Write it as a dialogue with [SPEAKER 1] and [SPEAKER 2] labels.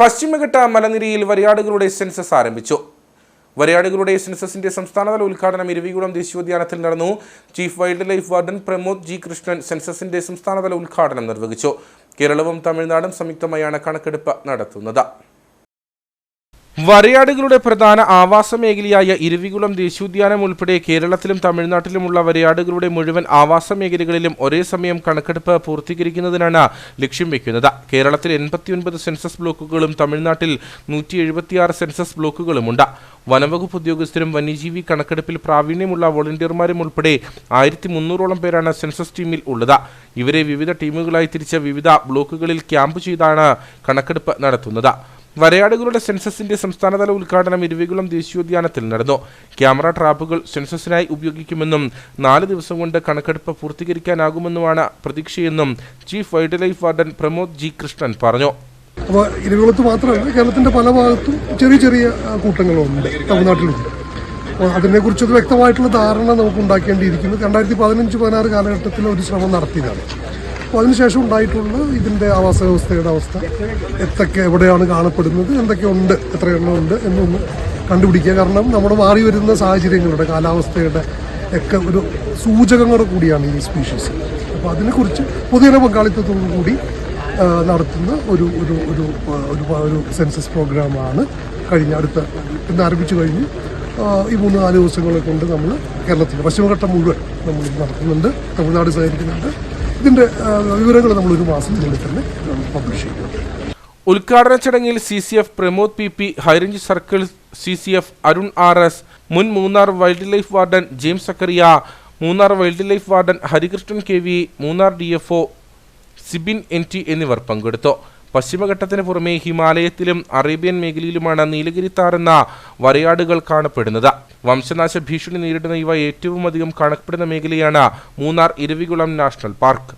[SPEAKER 1] പശ്ചിമഘട്ട മലനിരയിൽ വരയാടുകളുടെ സെൻസസ് ആരംഭിച്ചു. വരയാടുകളുടെ സെൻസസിന്റെ സംസ്ഥാനതല ഉദ്ഘാടനം ഇരവികുളം ദേശീയോദ്യാനത്തിൽ നടന്നു. Chief wildlife warden Pramod G Krishnan സെൻസസിന്റെ സംസ്ഥാനതല ഉദ്ഘാടനം നിർവഹിച്ചു. കേരളവും തമിഴ്നാടും സംയുക്തമായാണ് കണക്കെടുപ്പ് നടത്തുന്നത്. വരയാടുകളുടെ പ്രധാന ആവാസ മേഖലയായ ഇരുവികുളം ദേശീയോദ്യാനം ഉൾപ്പെടെ കേരളത്തിലും തമിഴ്നാട്ടിലുമുള്ള വരയാടുകളുടെ മുഴുവൻ ആവാസ മേഖലകളിലും ഒരേ സമയം കണക്കെടുപ്പ് പൂർത്തീകരിക്കുന്നതിനാണ് ലക്ഷ്യം വെക്കുന്നത്. കേരളത്തിൽ എൺപത്തിയൊൻപത് സെൻസസ് ബ്ലോക്കുകളും തമിഴ്നാട്ടിൽ നൂറ്റി എഴുപത്തിയാറ് സെൻസസ് ബ്ലോക്കുകളുമുണ്ട്. വനവകുപ്പ് ഉദ്യോഗസ്ഥരും വന്യജീവി കണക്കെടുപ്പിൽ പ്രാവീണ്യമുള്ള വോളണ്ടിയർമാരും ഉൾപ്പെടെ ആയിരത്തി മുന്നൂറോളം പേരാണ് സെൻസസ് ടീമിൽ ഉള്ളത്. ഇവരെ വിവിധ ടീമുകളായി തിരിച്ച വിവിധ ബ്ലോക്കുകളിൽ ക്യാമ്പ് ചെയ്താണ് കണക്കെടുപ്പ് നടത്തുന്നത്. വരയാടുകളുടെ സെൻസസിന്റെ സംസ്ഥാനതല ഉദ്ഘാടനം ഇരുവികുളം ദേശീയോദ്യാനത്തിൽ നടന്നു. ക്യാമറ ട്രാപ്പുകൾ സെൻസസിനായി ഉപയോഗിക്കുമെന്നും നാല് ദിവസം കൊണ്ട് കണക്കെടുപ്പ് പൂർത്തീകരിക്കാനാകുമെന്നുമാണ് പ്രതീക്ഷയെന്നും chief wildlife warden Pramod G Krishnan പറഞ്ഞു.
[SPEAKER 2] അപ്പോൾ ഇരുവികുളത്ത് മാത്രമല്ല കേരളത്തിന്റെ പല ഭാഗത്തും ചെറിയ ചെറിയ കൂട്ടങ്ങളുണ്ട്. തമിഴ്നാട്ടിലുണ്ട്. അപ്പോൾ അതിനെക്കുറിച്ചൊരു വ്യക്തമായിട്ടുള്ള ധാരണ നമുക്ക് ഉണ്ടാക്കേണ്ടിയിരിക്കുന്നു രണ്ടായിരത്തി പതിനഞ്ച് പതിനാറ് കാലഘട്ടത്തിൽ ഒരു ശ്രമം നടത്തിയതാണ്. അപ്പോൾ അതിനുശേഷം ഉണ്ടായിട്ടുള്ള ഇതിന്റെ ആവാസ വ്യവസ്ഥയുടെ അവസ്ഥ. എത്തൊക്കെ എവിടെയാണ് കാണപ്പെടുന്നത് എന്തൊക്കെയുണ്ട് എണ്ണം ഉണ്ട് എന്നൊന്ന് കണ്ടുപിടിക്കുക. കാരണം നമ്മൾ മാറി വരുന്ന സാഹചര്യങ്ങളുടെ കാലാവസ്ഥയുടെ ഒക്കെ ഒരു സൂചകങ്ങൾ കൂടിയാണ് ഈ സ്പീഷീസ് അപ്പോൾ അതിനെക്കുറിച്ച് പൊതുജന പങ്കാളിത്തത്തോടു കൂടി നടത്തുന്ന ഒരു ഒരു ഒരു ഒരു ഒരു സെൻസസ് പ്രോഗ്രാമാണ് കഴിഞ്ഞ അടുത്ത ഇന്ന് ആരംഭിച്ചു കഴിഞ്ഞ്. ഈ മൂന്ന് നാല് ദിവസങ്ങളെ കൊണ്ട് നമ്മൾ കേരളത്തിൽ പശ്ചിമഘട്ടം മുഴുവൻ നമ്മൾ നടത്തുന്നുണ്ട് തമിഴ്നാട് സഹകരിക്കുന്നുണ്ട്. ഇതിന്റെ വിവരങ്ങൾ നമ്മൾ ഒരു മാസത്തിനുള്ളിൽ തന്നെ പബ്ലിഷ് ചെയ്യും
[SPEAKER 1] ഉദ്ഘാടന ചടങ്ങിൽ C C F Pramod P P high range circle C C F Arun R S മുൻ Munnar wildlife warden James Zacharia Munnar wildlife warden Harikrishnan K V Munnar D F O Sibin N T എന്നിവർ പങ്കെടുത്തു. പശ്ചിമഘട്ടത്തിന് പുറമെ ഹിമാലയത്തിലും Arabian മേഖലയിലുമാണ് Nilgiri താരെന്ന വരയാടുകൾ കാണപ്പെടുന്നത്. വംശനാശ ഭീഷണി നേരിടുന്ന ഇവ ഏറ്റവും അധികം കാണപ്പെടുന്ന മേഖലയാണ് മൂന്നാർ ഇരവികുളം നാഷണൽ പാർക്ക്.